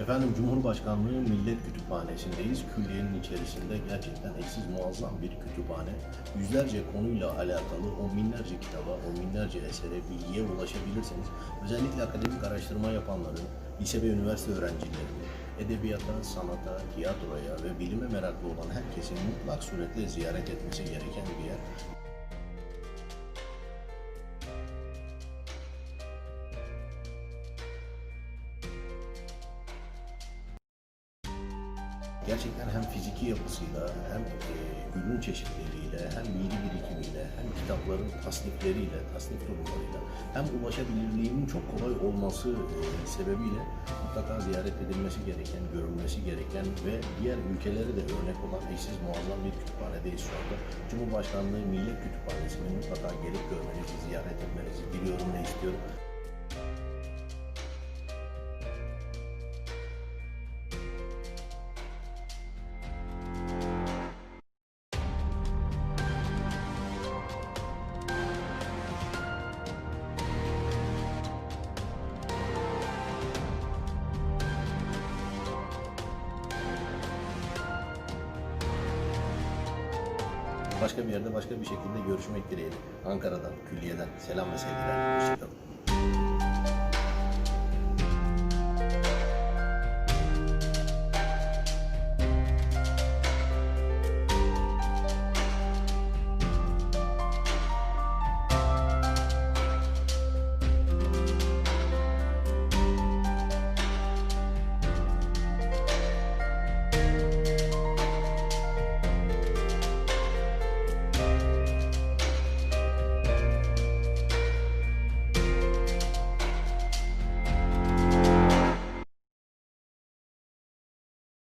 Efendim Cumhurbaşkanlığı Millet Kütüphanesi'ndeyiz. Külliyenin içerisinde gerçekten eşsiz muazzam bir kütüphane. Yüzlerce konuyla alakalı o binlerce kitaba, o binlerce esere, bilgiye ulaşabilirsiniz. Özellikle akademik araştırma yapanların, lise ve üniversite öğrencilerinin, edebiyata, sanata, tiyatroya ve bilime meraklı olan herkesin mutlak suretle ziyaret etmesi gereken bir yer. Gerçekten hem fiziki yapısıyla hem e, ürün çeşitliliğiyle hem bilgi birikimiyle hem kitapların tasnifleriyle, tasnif durumlarıyla hem ulaşabilirliğinin çok kolay olması e, sebebiyle mutlaka ziyaret edilmesi gereken, görülmesi gereken ve diğer ülkelere de örnek olan eşsiz muazzam bir kütüphanedeyiz şu anda. Cumhurbaşkanlığı Millet Kütüphanesi'ni mutlaka gelip görmenizi, ziyaret etmenizi diliyorum ve istiyorum. Başka bir yerde başka bir şekilde görüşmek dileğiyle. Ankara'dan, külliyeden selam ve sevgiler. Hoşçakalın.